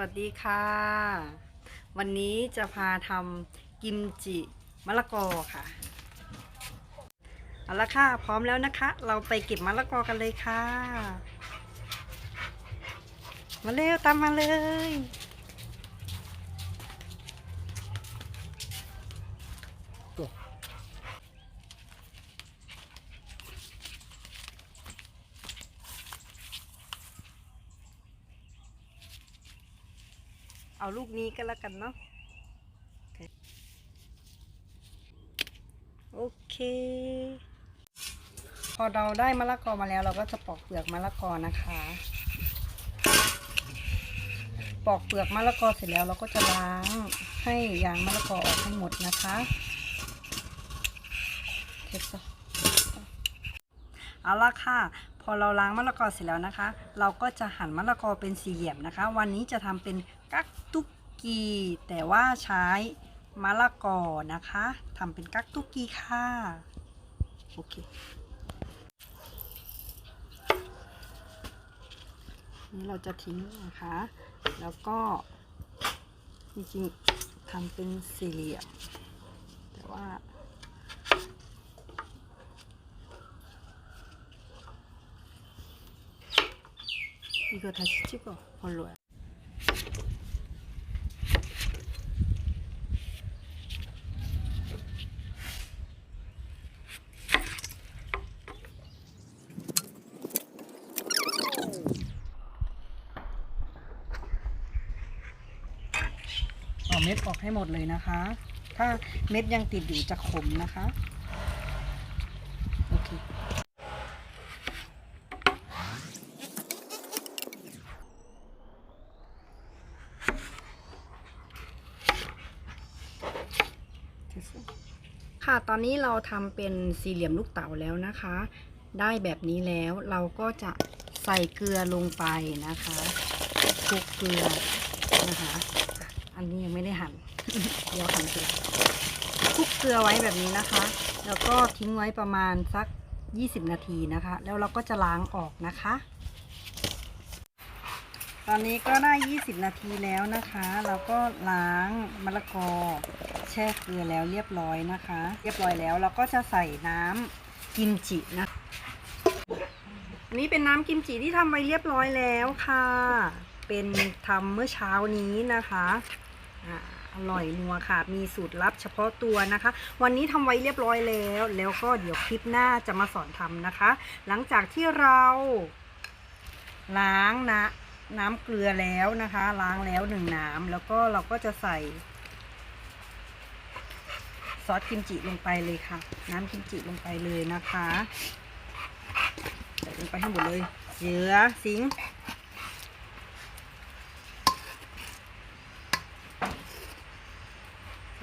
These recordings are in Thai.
วัสดีค่ะ วันนี้จะพาทำกิมจิมะละกอค่ะเอาละค่ะ พร้อมแล้วนะคะ เราไปเก็บมะละกอกันเลยค่ะ มาเร็วตามมาเลย เอาลูกนี้ก็แล้วกันเนาะโอเค พอเราได้มะละกอมาแล้วเราก็จะปอกเปลือกมะละกอนะคะ ปอกเปลือกมะละกอเสร็จแล้วเราก็จะล้างให้ยางมะละกอออกให้หมดนะคะเทส เอาละค่ะ พอเราล้างมะละกอเสร็จแล้วนะคะ เราก็จะหั่นมะละกอเป็นสี่เหลี่ยมนะคะ วันนี้จะทำเป็นกักตุกกี แต่ว่าใช้มะละกอนะคะทำเป็นกักตุกกีค่ะโอเคนี่เราจะทิ้งนะคะ แล้วก็จริงๆทำเป็นสี่เหลี่ยม แต่ว่า 이거 다시 찍어 별로야.เอาเม็ดออกให้หมดเลยนะคะ ถ้าเม็ดยังติดอยู่จะขมนะคะ ค่ะตอนนี้เราทำเป็นสี่เหลี่ยมลูกเต๋าแล้วนะคะ ได้แบบนี้แล้วเราก็จะใส่เกลือลงไปนะคะคลุกเกลือนะคะ อันนี้ยังไม่ได้หั่นเดี๋ยวหั่นเสร็จคลุกเกลือไว้แบบนี้นะคะ แล้วก็ทิ้งไว้ประมาณสัก 20 นาทีนะคะ แล้วเราก็จะล้างออกนะคะ ตอนนี้ก็ได้ 20 นาทีแล้วนะคะ เราก็ล้างมะละกอ แช่เกลือแล้วเรียบร้อยนะคะ เรียบร้อยแล้วเราก็จะใส่น้ำกิมจินะอันนี้เป็นน้ำกิมจิที่ทำไว้เรียบร้อยแล้วค่ะ เป็นทำเมื่อเช้านี้นะคะอ่าอร่อยนัวค่ะ มีสูตรลับเฉพาะตัวนะคะ วันนี้ทำไว้เรียบร้อยแล้ว แล้วก็เดี๋ยวคลิปหน้าจะมาสอนทำนะคะ หลังจากที่เราล้างนะ น้ำเกลือแล้วนะคะ ล้างแล้วหนึ่งน้ำแล้วก็เราก็จะใส่ ซอสกิมจิลงไปเลยค่ะ น้ำกิมจิลงไปเลยนะคะใส่ลงไปให้หมดเลยเหลือสิงใ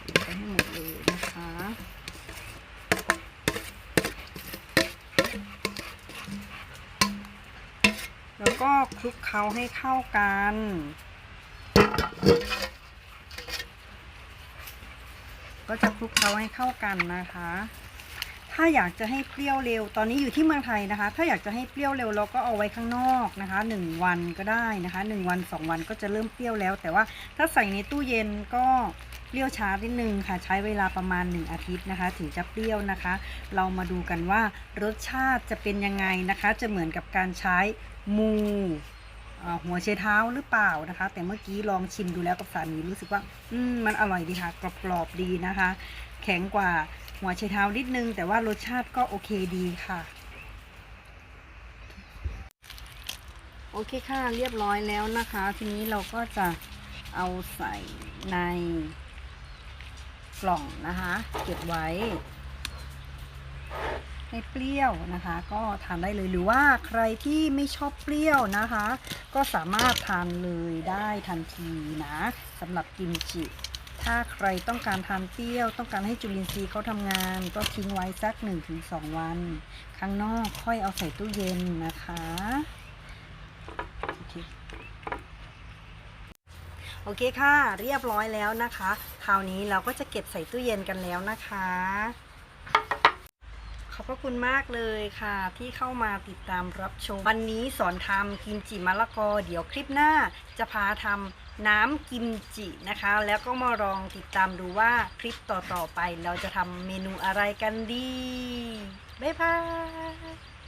ส่ลงไปให้หมดเลยนะคะ แล้วก็คลุกเคล้าให้เข้ากัน ก็จะคลุกเคล้าให้เข้ากันนะคะ ถ้าอยากจะให้เปรี้ยวเร็ว ตอนนี้อยู่ที่เมืองไทยนะคะ ถ้าอยากจะให้เปรี้ยวเร็วเราก็เอาไว้ข้างนอกนะคะหนึ่งวันก็ได้นะคะหนึ่งวันสองวันก็จะเริ่มเปรี้ยวแล้ว แต่ว่าถ้าใส่ในตู้เย็นก็เปรี้ยวช้านิดนึงค่ะใช้เวลาประมาณ 1 อาทิตย์นะคะ ถึงจะเปรี้ยวนะคะ เรามาดูกันว่ารสชาติจะเป็นยังไงนะคะ จะเหมือนกับการใช้ มูหัวเชเท้าหรือเปล่านะคะ แต่เมื่อกี้ลองชิมดูแล้วกับสามีรู้สึกว่า อืมมันอร่อยดีค่ะกรอบๆดีนะคะ แข็งกว่าหัวไชเท้านิดนึง แต่ว่ารสชาติก็โอเคดีค่ะโอเคค่ะเรียบร้อยแล้วนะคะ ทีนี้เราก็จะเอาใส่ในกล่องนะคะ เก็บไว้ ให้เปรี้ยวนะคะ ก็ทานได้เลยหรือว่าใครที่ไม่ชอบเปรี้ยวนะคะ ก็สามารถทานเลยได้ทันทีนะสำหรับกิมจิ ถ้าใครต้องการทานเปรี้ยว ต้องการให้จุลินทรีย์เขาทำงาน ก็ทิ้งไว้สัก 1-2 วัน ข้างนอกค่อยเอาใส่ตู้เย็นนะคะโอเคโอเคค่ะ เรียบร้อยแล้วนะคะ คราวนี้เราก็จะเก็บใส่ตู้เย็นกันแล้วนะคะ อบพระคุณมากเลยค่ะ ที่เข้ามาติดตามรับชม วันนี้สอนทำกิมจิมะละกอ เดี๋ยวคลิปหน้าจะพาทำน้ำกิมจินะคะ แล้วก็มาลองติดตามดูว่าคลิปต่อๆไป เราจะทำเมนูอะไรกันดี บ๊ายบาย